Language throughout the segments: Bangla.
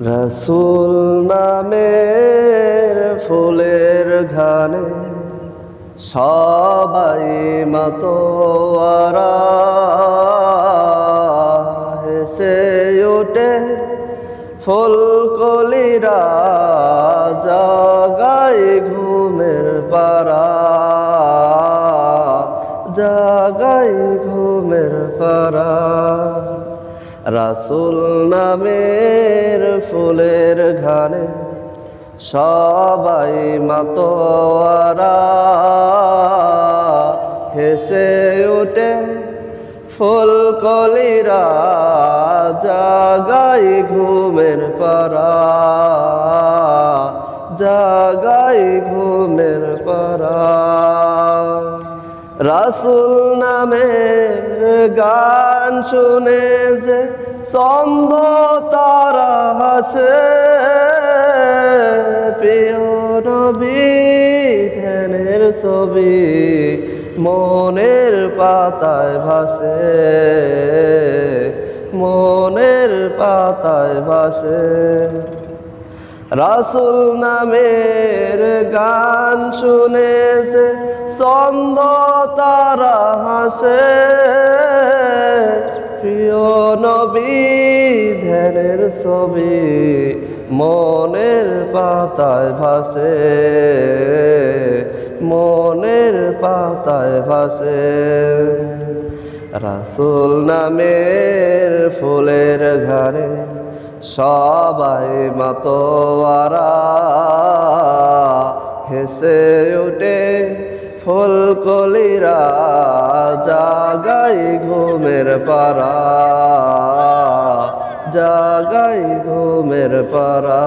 রসুল নামের ফুলের ঘানে সবাই মতোয়ারা হেসে ওঠে ফুলকলিরা জাগাই ঘুমের পারা জাগাই ঘুমের পারা রাসুল নামের ফুলের ঘানে সবাই মাতোয়ারা। হেসে ওঠে ফুলকলিরা জাগাই ঘুমের পারা জাগাই ঘুমের পারা রাসুল নামের গান শুনে যে তারা হাসে প্রিয় ধ্যানের ছবি মনের পাতায় ভাসে, মনের পাতায় ভাসে। রাসুল নামের গান শুনেছে, ছন্দ তারা হাসে, প্রিয় নবী। ধ্যানের ছবি মনের পাতায় ভাসে, মনের পাতায় ভাসে। রাসুল নামের ফুলের ঘরে সবাই মাতোয়ারা। হেসে ওঠে ফুলকলিরা জাগাই ঘুমের পারা জাগাই ঘুমের পারা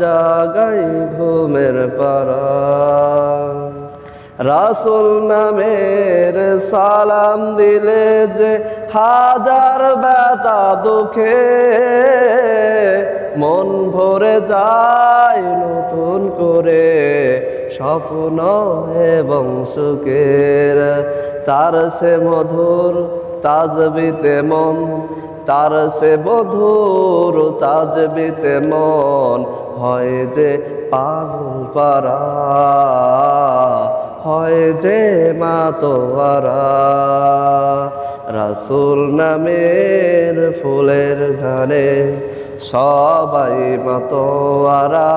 জাগাই ঘুমের পারা রাসুল নামের সালাম দিলে যে হাজার ব্যথা দুঃখে, মন ভরে যায় নতুন করে। স্বপ্ন এবং সুখের তার সে মধুর তাজবিতে মন, তার সে মধুর তাজবিতে মন। হয় যে পাগল পারা হয় যে মাতোয়ারা রাসুল নামের ফুলের ঘানে সবাই মাতোয়ারা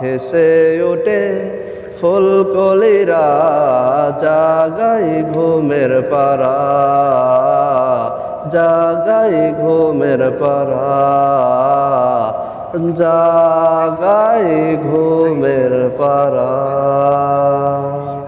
হেসে ওঠে ফুলকলিরা জাগাই ঘুমের পারা জাগাই ঘুমের পারা জাগাই ঘুমের পারা